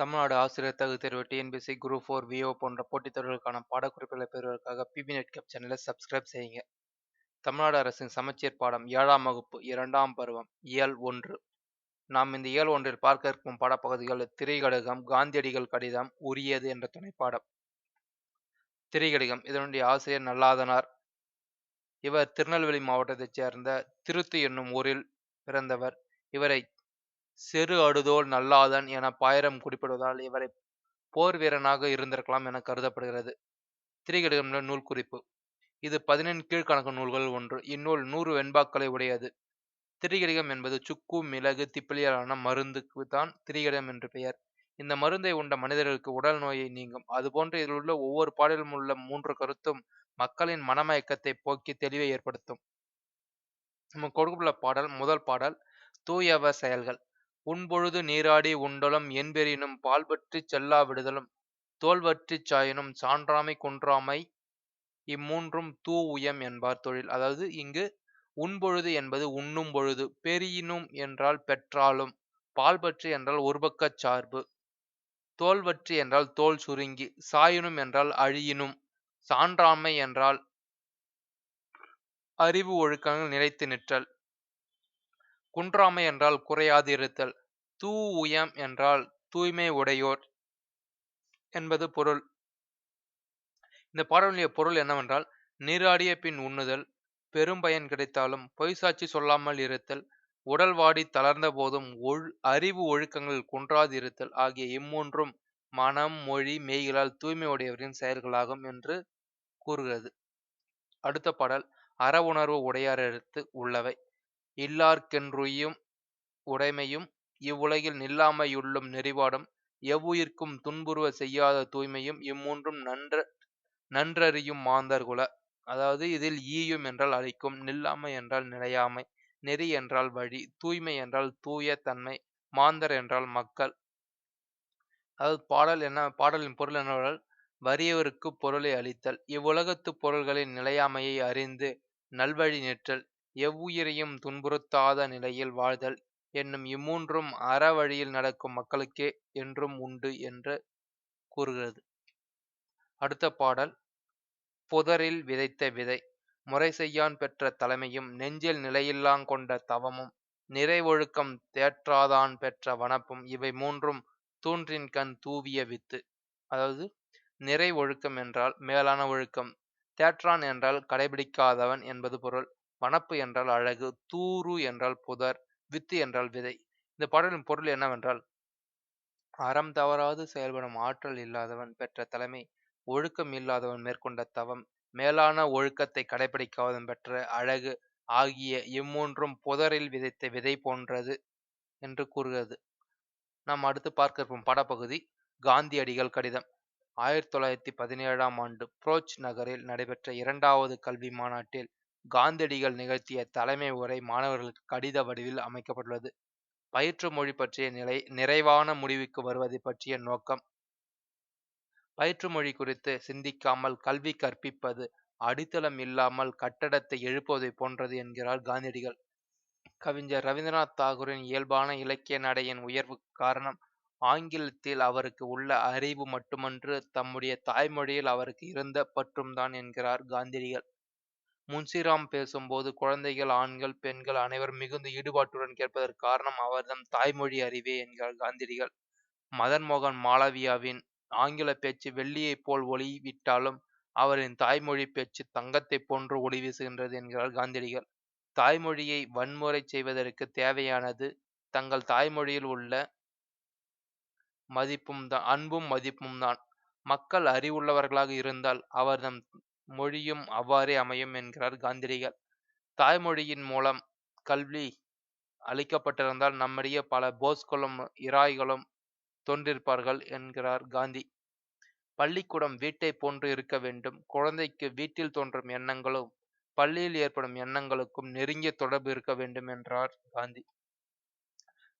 தமிழ்நாடு ஆசிரியர் தகுதி தேர்வு டிஎன்பிசி குரூப் ஃபோர் விஓ போன்ற போட்டித் தேர்வுகளுக்கான பாடக்குறிப்புகளை பெறுவதற்காக பிபி நெட் கேப் சேனலை சப்ஸ்கிரைப் செய்யுங்க. தமிழ்நாடு அரசின் சமச்சீர் பாடம் ஏழாம் வகுப்பு இரண்டாம் பருவம் இயல் ஒன்று. நாம் இந்த இயல் ஒன்றில் பார்க்க இருக்கும் பாடப்பகுதிகள் திரைகடகம் காந்தியடிகள் கடிதம் உரியது என்ற துணைப்பாடம். திரைகடிகம் இதனுடைய ஆசிரியர் நல்லாதனார். இவர் திருநெல்வேலி மாவட்டத்தைச் சேர்ந்த திருத்து என்னும் ஊரில் பிறந்தவர். இவரை செரு அடுதோல் நல்லாதன் என பாயிரம் குறிப்பிடுவதால் இவரை போர் வீரனாக இருந்திருக்கலாம் என கருதப்படுகிறது. திரிகடிகம் நூல் குறிப்பு இது பதினெண் கீழ்கணக்கு நூல்கள் ஒன்று. இந்நூல் நூறு வெண்பாக்களை உடையது. திரிகடிகம் என்பது சுக்கு மிளகு திப்பிலியலான மருந்துக்கு தான் திரிகடிகம் என்று பெயர். இந்த மருந்தை உண்ட மனிதர்களுக்கு உடல் நோயை நீங்கும். அதுபோன்று இதில் உள்ள ஒவ்வொரு பாடலிலும் உள்ள மூன்று கருத்தும் மக்களின் மனமயக்கத்தை போக்கி தெளிவை ஏற்படுத்தும். நம்ம கொடுக்குள்ள பாடல் முதல் பாடல் தூயவ செயல்கள். உண்பொழுது நீராடி உண்டலும் என்பெறினும் பால்பற்றிச் செல்லாவிடுதலும் செல்லா விடுதலும். தோல்வற்றிச் சாயினும் சான்றாமை குன்றாமை இம்மூன்றும் தூ உயம் என்பார் தொழில். அதாவது இங்கு உண்பொழுது என்பது உண்ணும் பொழுது பெரியினும் என்றால் பெற்றாலும் பால்பற்று என்றால் ஒருபக்கச் சார்பு. தோல்வற்றி என்றால் தோல் சுருங்கி சாயினும் என்றால் அழியினும் சான்றாமை என்றால் அறிவு ஒழுக்கங்கள் நிலைத்து நிற்றல். குன்றாமை என்றால் குறையாதிருத்தல் தூ உயம் என்றால் தூய்மை உடையோர் என்பது பொருள். இந்த பாடலுடைய பொருள் என்னவென்றால் நீராடிய பின் உண்ணுதல் பெரும் பயன் கிடைத்தாலும் பொய் சாட்சி சொல்லாமல் இருத்தல் உடல் வாடி தளர்ந்த போதும் ஒழு அறிவு ஒழுக்கங்கள் குன்றாதிருத்தல் ஆகிய இம்மூன்றும் மனம் மொழி மெய்களால் தூய்மை உடையவரின் செயல்களாகும் என்று கூறுகிறது. அடுத்த பாடல் அற உணர்வு உடையாரெடுத்து உள்ளவை. இல்லார்க்கென்றுயும் உடைமையும் இவ்வுலகில் நில்லாமையுள்ளும் நெறிவாடும் எவ்வுயிர்க்கும் துன்புறுவ செய்யாத தூய்மையும் இம்மூன்றும் நன்ற நன்றறியும் மாந்தர் குல. அதாவது இதில் ஈயும் என்றால் அழிக்கும் நில்லாமை என்றால் நிலையாமை நெறி என்றால் வழி தூய்மை என்றால் தூய தன்மை மாந்தர் என்றால் மக்கள். அதாவது பாடல் என்ன பாடலின் பொருள் என்னவென்றால் வறியவருக்கு பொருளை அளித்தல் இவ்வுலகத்து பொருள்களின் நிலையாமையை அறிந்து நல்வழி நிற்றல் எவ்வுயிரையும் துன்புறுத்தாத நிலையில் வாழ்தல் என்னும் இம்மூன்றும் அற வழியில் நடக்கும் மக்களுக்கே என்றும் உண்டு என்று கூறுகிறது. அடுத்த பாடல். புதரில் விதைத்த விதை. முறை செய்யான் பெற்ற தலைமையும் நெஞ்சில் நிலையில்லாங் கொண்ட தவமும் நிறைவொழுக்கம் தேற்றாதான் பெற்ற வனப்பும் இவை மூன்றும் தூன்றின் கண் தூவிய வித்து. அதாவது நிறை ஒழுக்கம் என்றால் மேலான ஒழுக்கம். தேற்றான் என்றால் கடைபிடிக்காதவன் என்பது பொருள். வனப்பு என்றால் அழகு தூரு என்றால் புதர் வித்து என்றால் விதை. இந்த பாடலின் பொருள் என்னவென்றால் அறம் தவறாது செயல்படும் ஆற்றல் இல்லாதவன் பெற்ற தலைமை ஒழுக்கம் இல்லாதவன் மேற்கொண்ட தவம் மேலான ஒழுக்கத்தை கடைபிடிக்காதவன் பெற்ற அழகு ஆகிய இம்மூன்றும் புதரில் விதைத்த விதை போன்றது என்று கூறுகிறது. நாம் அடுத்து பார்க்க இருக்கும் படப்பகுதி காந்தியடிகள் கடிதம். ஆயிரத்தி தொள்ளாயிரத்தி பதினேழாம் ஆண்டு புரோச் நகரில் நடைபெற்ற இரண்டாவது கல்வி மாநாட்டில் காந்தியடிகள் நிகழ்த்திய தலைமை உரை மாணவர்களுக்கு கடித வடிவில் அமைக்கப்பட்டுள்ளது. பயிற்று மொழி பற்றிய நிலை நிறைவான முடிவுக்கு வருவதை பற்றிய நோக்கம். பயிற்று மொழி குறித்து சிந்திக்காமல் கல்வி கற்பிப்பது அடித்தளம் இல்லாமல் கட்டடத்தை எழுப்புவதை போன்றது என்கிறார் காந்தியடிகள். கவிஞர் ரவீந்திரநாத் தாகூரின் இயல்பான இலக்கிய நடையின் உயர்வுக்கு காரணம் ஆங்கிலத்தில் அவருக்கு உள்ள அறிவு மட்டுமன்று தம்முடைய தாய்மொழியில் அவருக்கு இருந்த பற்றும்தான் என்கிறார் காந்தியடிகள். முன்சிராம் பேசும்போது குழந்தைகள் ஆண்கள் பெண்கள் அனைவரும் மிகுந்த ஈடுபாட்டுடன் கேட்பதற்கு காரணம் அவர்தம் தாய்மொழி அறிவே என்கிறார் காந்திரிகள் மதன் மோகன் மாளவியாவின் ஆங்கில பேச்சு வெள்ளியைப் போல் ஒளிவிட்டாலும் அவரின் தாய்மொழி பேச்சு தங்கத்தைப் போன்று ஒளி வீசுகின்றது என்கிறார் காந்திரிகள் தாய்மொழியை வன்முறை செய்வதற்கு தேவையானது தங்கள் தாய்மொழியில் உள்ள மதிப்பும் தான் அன்பும் மதிப்பும் தான். மக்கள் அறிவுள்ளவர்களாக இருந்தால் அவர்தம் மொழியும் அவ்வாறே அமையும் என்கிறார் காந்திரிகள் தாய்மொழியின் மூலம் கல்வி அளிக்கப்பட்டிருந்தால் நம்மிடையே பல போஸ்களும் இராய்களும் தோன்றிருப்பார்கள் என்கிறார் காந்தி. பள்ளிக்கூடம் வீட்டை போன்று இருக்க வேண்டும். குழந்தைக்கு வீட்டில் தோன்றும் எண்ணங்களும் பள்ளியில் ஏற்படும் எண்ணங்களுக்கும் நெருங்கிய தொடர்பு இருக்க வேண்டும் என்றார் காந்தி.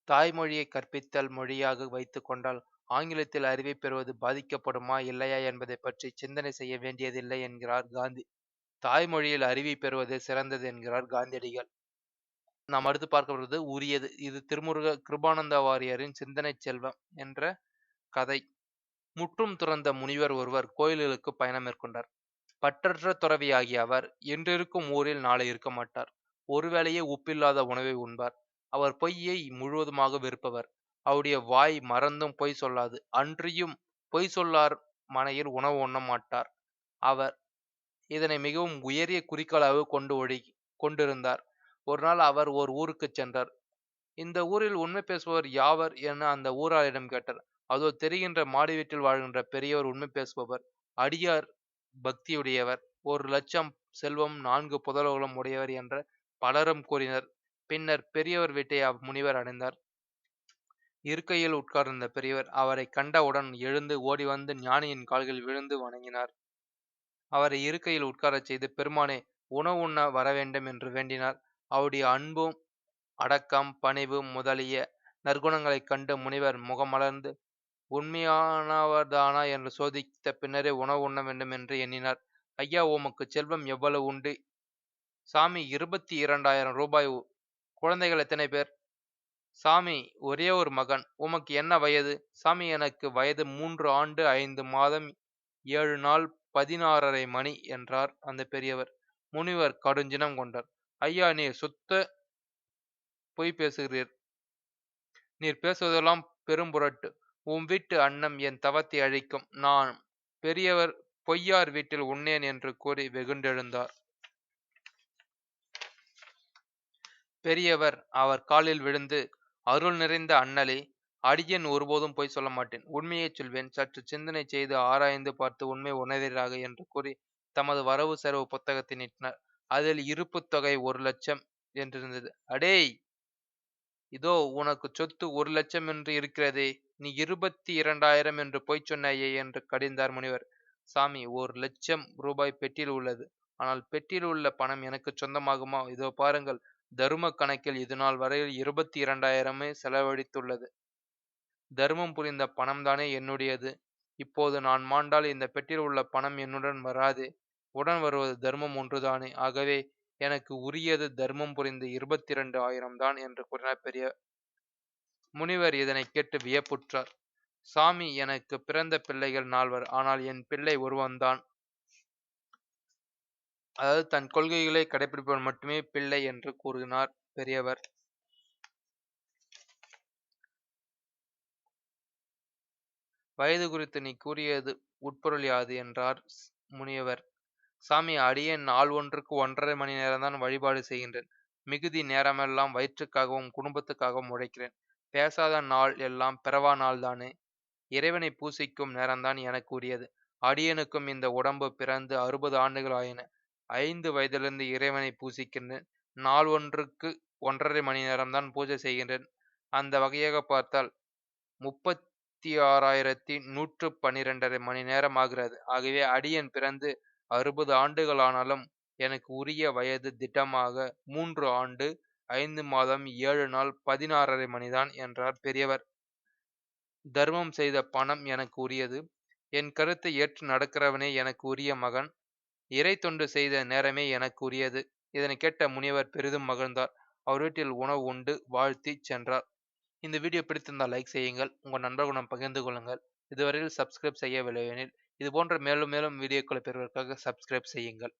தாய்மொழியை கற்பித்தல் மொழியாக வைத்து கொண்டால் ஆங்கிலத்தில் அறிவை பெறுவது பாதிக்கப்படுமா இல்லையா என்பதை பற்றி சிந்தனை செய்ய வேண்டியதில்லை என்கிறார் காந்தி. தாய்மொழியில் அறிவை பெறுவது சிறந்தது என்கிறார் காந்தியடிகள். நாம் அடுத்து பார்க்கப்படுவது உரியது. இது திருமுருக கிருபானந்த வாரியரின் சிந்தனை செல்வம் என்ற கதை. முற்றும் துறந்த முனிவர் ஒருவர் கோயில்களுக்கு பயணம் மேற்கொண்டார். பற்றற்ற துறவியாகிய அவர் இன்றிருக்கும் ஊரில் நாளை இருக்க மாட்டார். ஒருவேளையே உப்பில்லாத உணவை உண்பார். அவர் பொய்யை முழுவதுமாக வெறுப்பவர். அவருடைய வாய் மறந்தும் பொய் சொல்லாது. அன்றியும் பொய் சொல்லார் மனையில் உணவு உண்ண மாட்டார். அவர் இதனை மிகவும் உயரிய குறிக்கோளாக கொண்டு ஒழி கொண்டிருந்தார். ஒரு நாள் அவர் ஓர் ஊருக்கு சென்றார். இந்த ஊரில் உண்மை பேசுபவர் யாவர் என அந்த ஊராளிடம் கேட்டார். அதோ தெரிகின்ற மாடி வீட்டில் வாழ்கின்ற பெரியவர் உண்மை பேசுபவர். அடியார் பக்தியுடையவர். ஒரு லட்சம் செல்வம் நான்கு புதல்வர்களும் உடையவர் என்ற பலரும் கூறினர். பின்னர் பெரியவர் வீட்டை முனிவர் அடைந்தார். இருக்கையில் உட்கார்ந்த பெரியவர் அவரை கண்டவுடன் எழுந்து ஓடி வந்து ஞானியின் கால்களில் விழுந்து வணங்கினார். அவரை இருக்கையில் உட்காரச் செய்து பெருமானே உணவு உண்ண வரவேண்டும் என்று வேண்டினார் அவருடைய அன்பும் அடக்கம் பணிவு முதலிய நற்குணங்களைக் கண்டு முனிவர் முகமலர்ந்து உண்மையானவர்தானா? என்று சோதித்த பின்னரே உணவு உண்ண வேண்டும் என்று எண்ணினார். ஐயா உமக்கு செல்வம் எவ்வளவு உண்டு? சாமி இருபத்தி இரண்டாயிரம் ரூபாய். உ- குழந்தைகள் எத்தனை பேர்? சாமி ஒரே ஒரு மகன். உமக்கு என்ன வயது? சாமி எனக்கு வயது மூன்று ஆண்டு ஐந்து மாதம் ஏழு நாள் பதினாறரை மணி என்றார் அந்த பெரியவர். முனிவர் கடுஞ்சினம் கொண்டார். ஐயா நீர் சுத்த பொய் பேசுகிறீர். நீர் பேசுவதெல்லாம் பெரும்புரட்டு உன் வீட்டு அன்னம் என் தவத்தை அழிக்கும். நான் பெரியவர் பொய்யார் வீட்டில் உண்ணேன் என்று கூறி வெகுண்டெழுந்தார். பெரியவர் அவர் காலில் விழுந்து அருள் நிறைந்த அண்ணலே அடியேன் ஒருபோதும் பொய் சொல்ல மாட்டேன். உண்மையைச் சொல்வேன். சற்று சிந்தனை செய்து ஆராய்ந்து பார்த்து உண்மை உணர்வீராக என்று கூறி தமது வரவு செலவு புத்தகத்தை நீட்டினார். அதில் இருப்புத் தொகை ஒரு லட்சம் என்றிருந்தது. அடேய்! இதோ உனக்கு சொத்து ஒரு லட்சம் என்று இருக்கிறதே. நீ இருபத்தி இரண்டாயிரம் என்று பொய் சொன்னாயே என்று கடிந்தார் முனிவர். சாமி ஒரு லட்சம் ரூபாய் பெட்டியில் உள்ளது. ஆனால் பெட்டியில் உள்ள பணம் எனக்கு சொந்தமாகுமா? இதோ பாருங்கள். தரும கணக்கில் இதுநாள் வரையில் இருபத்தி இரண்டாயிரமே செலவழித்துள்ளது. தர்மம் புரிந்த பணம்தானே என்னுடையது? இப்போது நான் மாண்டால் இந்த பெட்டியில் உள்ள பணம் என்னுடன் வராது. உடன் வருவது தர்மம் ஒன்றுதானே? ஆகவே எனக்கு உரியது தர்மம் புரிந்து இருபத்தி இரண்டு ஆயிரம் தான் என்று கூறினார் பெரிய முனிவர் இதனை கேட்டு வியப்புற்றார். சாமி எனக்கு பிறந்த பிள்ளைகள் நால்வர் ஆனால் என் பிள்ளை ஒருவன்தான் அதாவது தன் கொள்கைகளை கடைபிடிப்பவன் மட்டுமே பிள்ளை என்று கூறுகிறார் பெரியவர். வயது குறித்து நீ கூறியது உட்பொருள் யாது? என்றார் முனியவர். சாமி அடியேன் நாள் ஒன்றுக்கு ஒன்றரை மணி நேரம்தான் வழிபாடு செய்கின்றேன். மிகுதி நேரமெல்லாம் வயிற்றுக்காகவும் குடும்பத்துக்காகவும் உழைக்கிறேன். பேசாத நாள் எல்லாம் பிறவா நாள் தானே இறைவனை பூசிக்கும் நேரம்தான் எனக்கு உரியது. அடியனுக்கும் இந்த உடம்பு பிறந்து அறுபது ஆண்டுகள் ஆயின. ஐந்து வயதிலிருந்து இறைவனை பூசிக்கின்றேன் நாள் ஒன்றுக்கு ஒன்றரை மணி நேரம்தான் பூஜை செய்கின்றேன். அந்த வகையாக பார்த்தால் முப்பத்தி ஆறாயிரத்தி நூற்று பன்னிரெண்டரை மணி நேரம் ஆகிறது. ஆகவே அடியன் பிறந்து அறுபது ஆண்டுகள் ஆனாலும் எனக்கு உரிய வயது திட்டமாக மூன்று ஆண்டு ஐந்து மாதம் ஏழு நாள் பதினாறரை மணிதான் என்றார் பெரியவர். தர்மம் செய்த பணம் எனக்கு உரியது. என் கருத்தை ஏற்று நடக்கிறவனே எனக்கு உரிய மகன். இறை தொண்டு செய்த நேரமே எனக்கு உரியது. இதனை கேட்ட முனிவர் பெரிதும் மகிழ்ந்தார். அவர் வீட்டில் உணவு உண்டு வாழ்த்தி சென்றார். இந்த வீடியோ பிடித்திருந்தால் லைக் செய்யுங்கள். உங்கள் நண்பர்களுடன் பகிர்ந்து கொள்ளுங்கள். இதுவரையில் சப்ஸ்கிரைப் செய்யவில்லை எனில் இது போன்ற மேலும் மேலும் வீடியோக்களை பெறுவதற்காக சப்ஸ்கிரைப் செய்யுங்கள்.